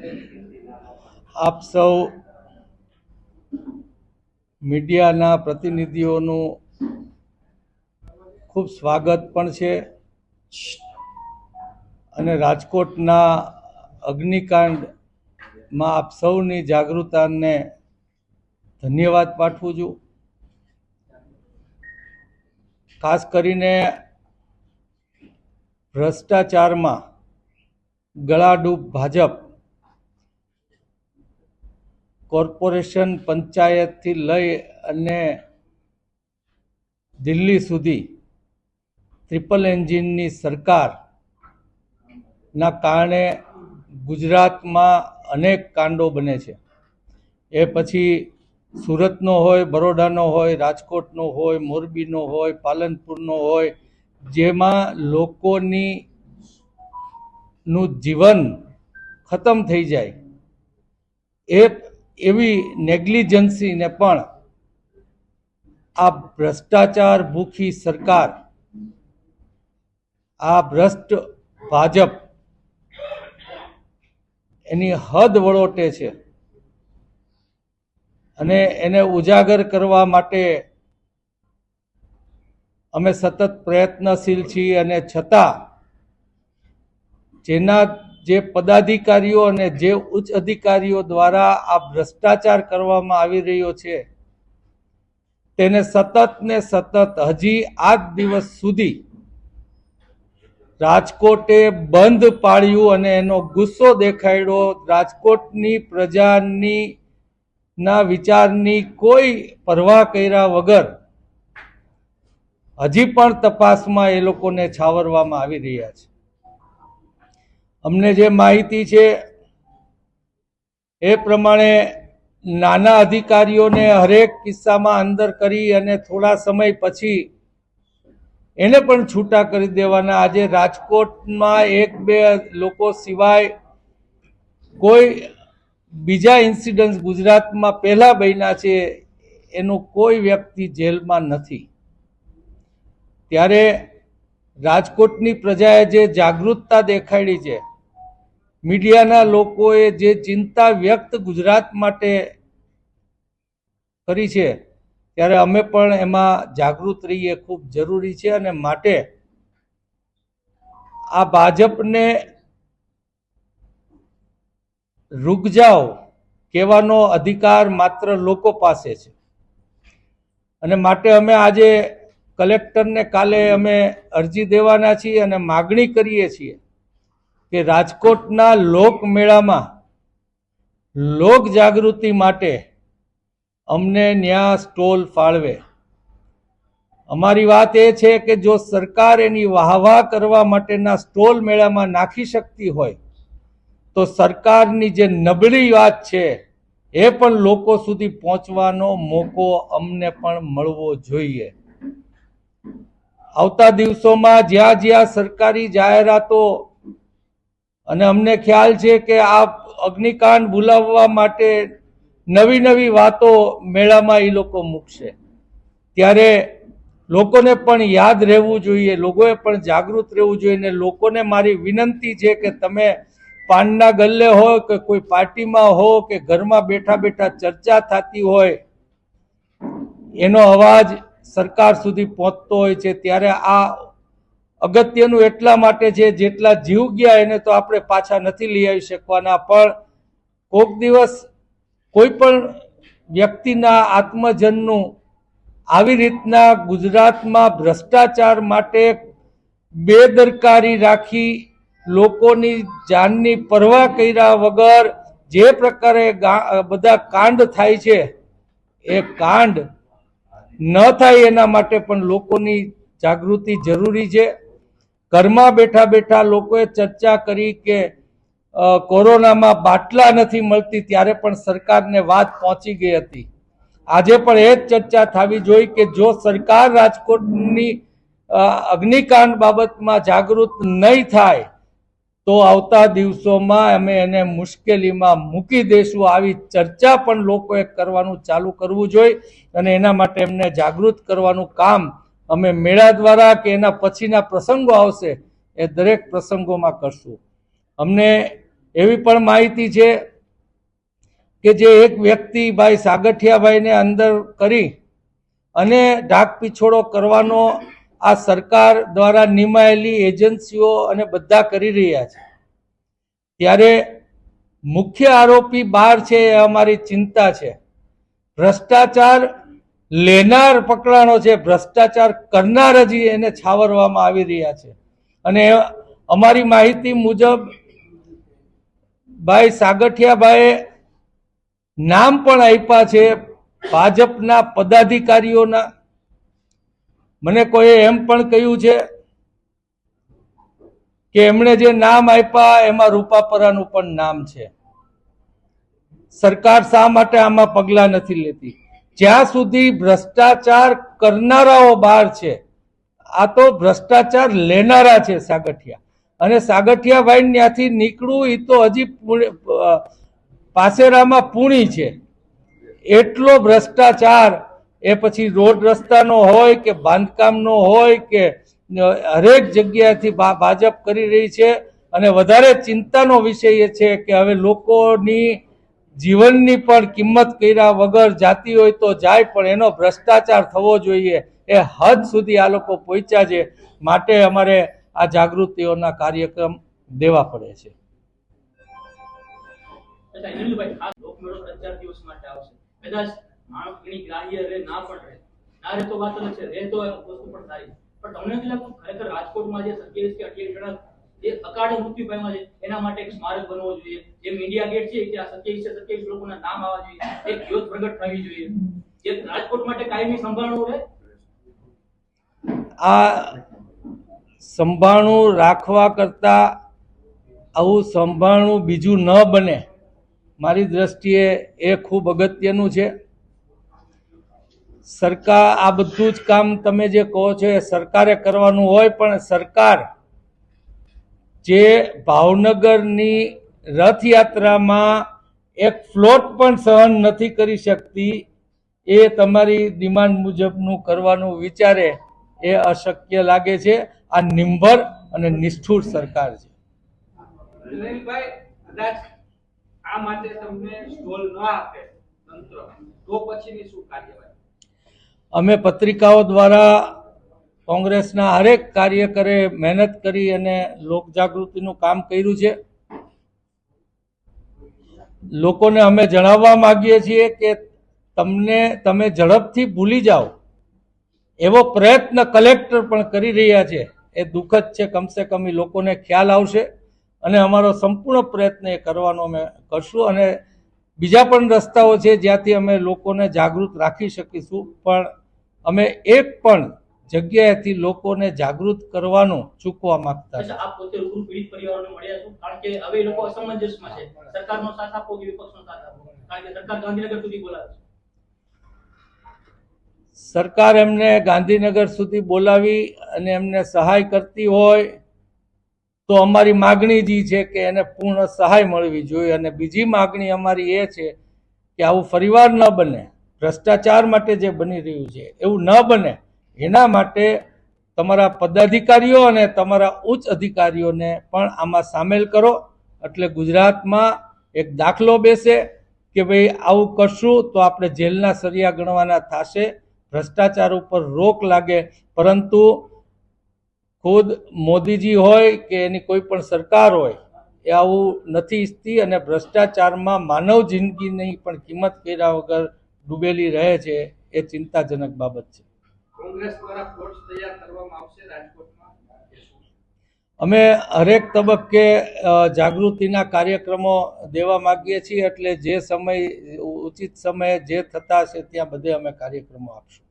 આપ સૌ મીડિયાના પ્રતિનિધિઓનું ખૂબ સ્વાગત પણ છે. અને રાજકોટના અગ્નિકાંડમાં આપ સૌની જાગૃતતાને ધન્યવાદ પાઠવું છું. ખાસ કરીને ભ્રષ્ટાચારમાં ગળાડૂબ ભાજપ કોર્પોરેશન પંચાયતથી લઈ અને દિલ્હી સુધી ટ્રિપલ એન્જિનની સરકારના કારણે ગુજરાતમાં અનેક કાંડો બને છે. એ પછી સુરતનો હોય, બરોડાનો હોય, રાજકોટનો હોય, મોરબીનો હોય, પાલનપુરનો હોય, જેમાં લોકોની નું જીવન ખતમ થઈ જાય. એ એવી નેગ્લિજન્સીને પણ આ ભ્રષ્ટાચાર ભૂખી સરકાર, આ ભ્રષ્ટ ભાજપ એની હદ વળોટે છે. અને એને ઉજાગર કરવા માટે અમે સતત પ્રયત્નશીલ છીએ અને છતાં જેના જે પદાધિકારીઓ અને જે ઉચ્ચ અધિકારીઓ દ્વારા આ ભ્રષ્ટાચાર કરવામાં આવી રહ્યો છે, તેને સતત ને સતત હજી આજ દિવસ સુધી રાજકોટે બંધ પાડ્યું અને એનો ગુસ્સો દેખાડ્યો રાજકોટની પ્રજાની ના વિચારની કોઈ પરવા કર્યા વગર હજી પણ તપાસમાં એ લોકોને છાવરવામાં આવી રહ્યા છે. અમને જે માહિતી છે, એ પ્રમાણે નાના અધિકારીઓને હરેક કિસ્સામાં અંદર કરી અને થોડા સમય પછી એને પણ છૂટા કરી દેવાના. આજે રાજકોટમાં એક બે લોકો સિવાય કોઈ બીજા ઇન્સિડન્ટ્સ ગુજરાતમાં પહેલા બન્યા છે, એનો કોઈ વ્યક્તિ જેલમાં નથી. ત્યારે રાજકોટની પ્રજાએ જે જાગૃતતા દેખાડી છે મીડિયાના લોકોએ જે ચિંતા વ્યક્ત ગુજરાત માટે કરી છે, ત્યારે અમે પણ એમાં જાગૃત રહીએ ખૂબ જરૂરી છે અને માટે આ ભાજપને રૂક જાઓ કહેવાનો અધિકાર માત્ર લોકો પાસે છે. અને માટે અમે આજે કલેક્ટરને કાલે અમે અરજી દેવાના છીએ અને માગણી કરીએ છીએ. કે રાજકોટના લોકમેળામાં લોક જાગૃતિ માટે અમને ન્યા સ્ટોલ ફાળવે. અમારી વાત એ છે કે જો સરકાર એની વાહવાહ કરવા માટેના સ્ટોલ મેળામાં નાખી શકતી હોય, તો સરકારની જે નબળી વાત છે એ પણ લોકો સુધી પહોંચવાનો મોકો અમને પણ મળવો જોઈએ. આવતા દિવસોમાં જ્યાં જ્યાં સરકારી જાહેરાતો અને અમને ખ્યાલ છે કે આ અગ્નિકાંડ ભૂલાવવા માટે નવી નવી વાતો મેળામાં એ લોકો મૂકશે. ત્યારે લોકોને પણ યાદ રહેવું જોઈએ, લોકોએ પણ જાગૃત રહેવું જોઈએ ને લોકોને મારી વિનંતી છે કે તમે પાનના ગલ્લે હો કે કોઈ પાર્ટીમાં હો કે ઘરમાં બેઠા બેઠા ચર્ચા થતી હોય, એનો અવાજ સરકાર સુધી પહોંચતો હોય છે. ત્યારે આ અગત્યનું એટલા માટે છે, જેટલા જીવ ગયા એને તો આપણે પાછા નથી લઈ આવી શકવાના, પણ કોઈક દિવસ કોઈ પણ વ્યક્તિના આત્મજનનું આવી રીતના ગુજરાતમાં ભ્રષ્ટાચાર માટે બેદરકારી રાખી લોકોની જાનની પરવા કર્યા વગર જે પ્રકારે બધા કાંડ થાય છે, એ કાંડ ન થાય એના માટે પણ લોકોની જાગૃતિ જરૂરી છે. ઘરમાં બેઠા બેઠા લોકોએ ચર્ચા કરી કે કોરોનામાં બાટલા નથી મળતી ત્યારે પણ સરકારને વાત પહોંચી ગઈ હતી. આજે પણ એ જ ચર્ચા થવી જોઈએ કે જો સરકાર રાજકોટની અગ્નિકાંડ બાબતમાં જાગૃત નહીં થાય, તો આવતા દિવસોમાં અમે એને મુશ્કેલીમાં મૂકી દઈશું આવી ચર્ચા પણ લોકોએ કરવાનું ચાલુ કરવું જોઈએ અને એના માટે એમને જાગૃત કરવાનું કામ અમે મેળા દ્વારા કે એના પછીના પ્રસંગો આવશે, એ દરેક પ્રસંગોમાં કરશું. અમને એવી પણ માહિતી છે કે જે એક વ્યક્તિ ભાઈ સાગઠિયાભાઈને અંદર કરી અને ઢાક પીછોડો કરવાનો આ સરકાર દ્વારા નિમાયેલી એજન્સીઓ અને બધા કરી રહ્યા છે. ત્યારે મુખ્ય આરોપી બાર છે એ અમારી ચિંતા છે. ભ્રષ્ટાચાર લેનાર પકડાણો છે, ભ્રષ્ટાચાર કરનાર જ એને છાવરવામાં આવી રહ્યા છે. અને અમારી માહિતી મુજબ ભાઈ સાગઠિયાભાઈએ નામ પણ આપ્યા છે ભાજપના પદાધિકારીઓના. મને કોઈએ એમ પણ કહ્યું છે કે એમણે જે નામ આપ્યા એમાં રૂપાપરાનું પણ નામ છે. સરકાર શા માટે આમાં પગલાં નથી લેતી? જ્યાં સુધી ભ્રષ્ટાચાર કરનારાઓ બહાર છે, આ તો ભ્રષ્ટાચાર લેનારા છે સાગઠિયા. અને સાગઠિયા સાગઠિયાભાઈ ત્યાંથી નીકળવું એ તો હજી પાસેરામાં પૂણી છે. એટલો ભ્રષ્ટાચાર, એ પછી રોડ રસ્તાનો હોય કે બાંધકામનો હોય કે હરેક જગ્યાએથી ભાજપ કરી રહી છે. અને વધારે ચિંતાનો વિષય એ છે કે હવે લોકોની જીવનની પણ કિંમત કર્યા વગર જાતી હોય તો જાય, પણ એનો ભ્રષ્ટાચાર થવો જોઈએ. એ હદ સુધી આ લોકો પહોંચ્યા છે. માટે અમારે આ જાગૃતિઓના કાર્યક્રમ દેવા પડે છે. રાજકોટમાં જે સત્યાવીસ કે અઠ્યાવીસ જણા જે અકાળે મૃત્યુ પામ્યા છે. એના માટે એક સ્મારક બનવો જોઈએ. જેમ ઇન્ડિયા ગેટ છે આ સત્યાવીસ સત્યાવીસ લોકોના નામ આવવા જોઈએ. એક જ્યોત પ્રગટ થવી જોઈએ. જે રાજકોટ માટે કાયમી સંભાળવું રહે? આ સંભાળણું રાખવા કરતાં આવું સંભાળણું બીજું ન બને. મારી દ્રષ્ટિએ એ ખૂબ અગત્યનું છે. સરકાર, આ બધું જ કામ તમે જે કહો છો એ સરકારે કરવાનું હોય, પણ સરકાર જે ભાવનગરની રથયાત્રામાં એક ફ્લોટ પણ સહન નથી કરી શકતી એ તમારી ડિમાન્ડ મુજબનું કરવાનું વિચારે એ અશક્ય લાગે છે. આ નિંભર અને નિષ્ઠુર સરકાર છે. અમે પત્રિકાઓ દ્વારા કોંગ્રેસના હરેક કાર્યકરે મહેનત કરી અને લોકજાગૃતિનું કામ કર્યું છે. લોકોને અમે જણાવવા માગીએ છીએ કે તમને, તમે ઝડપથી ભૂલી જાઓ. એવો પ્રયત્ન કલેક્ટર પણ કરી રહ્યા છે. એ દુઃખદ છે, કમસે કમ એ લોકોને ખ્યાલ આવશે અને અમારો સંપૂર્ણ પ્રયત્ન એ કરવાનો અમે કરશું અને બીજા પણ રસ્તાઓ છે જ્યાંથી અમે લોકોને જાગૃત રાખી શકીશું. પણ અમે એક પણ જગ્યાએથી લોકોને જાગૃત કરવાનું ચૂકવા માંગતા નથી. આપ પોતે રૂબરૂ પીડિત પરિવારોને મળ્યા છો? કારણ કે હવે લોકો અસમંજસમાં છે. સરકારનો સાથ આપો કે વિપક્ષનો સાથ આપો? કારણ કે સરકાર ગાંધીનગર સુધી બોલાવે છે. સરકાર એમને ગાંધીનગર સુધી બોલાવી અને એમને સહાય કરતી હોય તો અમારી માગણી જે છે કે એને પૂર્ણ સહાય મળવી જોઈએ. અને બીજી માગણી અમારી એ છે કે આવું ફરીવાર ન બને. ભ્રષ્ટાચાર માટે જે બની રહ્યું છે એવું ન બને. એના માટે તમારા પદાધિકારીઓ અને તમારા ઉચ્ચ અધિકારીઓને પણ આમાં સામેલ કરો. એટલે ગુજરાતમાં એક દાખલો બેસે કે ભાઈ આવું કરશું તો આપણે જેલના સરિયા ગણવાના થશે. ભ્રષ્ટાચાર ઉપર રોક લાગે. પરંતુ ખુદ મોદીજી હોય કે એની કોઈ પણ સરકાર હોય, એ આવું નથી ઈચ્છતી અને ભ્રષ્ટાચારમાં માનવ જિંદગીની પણ કિંમત કર્યા વગર ડૂબેલી રહે છે, એ ચિંતાજનક બાબત છે. કોંગ્રેસ દ્વારા ફ્લોટ્સ તૈયાર કરવામાં આવશે રાજકોટમાં? અમે હરેક તબક્કે જાગૃતિના કાર્યક્રમો દેવા માગીએ છીએ એટલે જે સમય ઉચિત સમયે જે થતા હશે ત્યાં બધે અમે કાર્યક્રમો આપશું.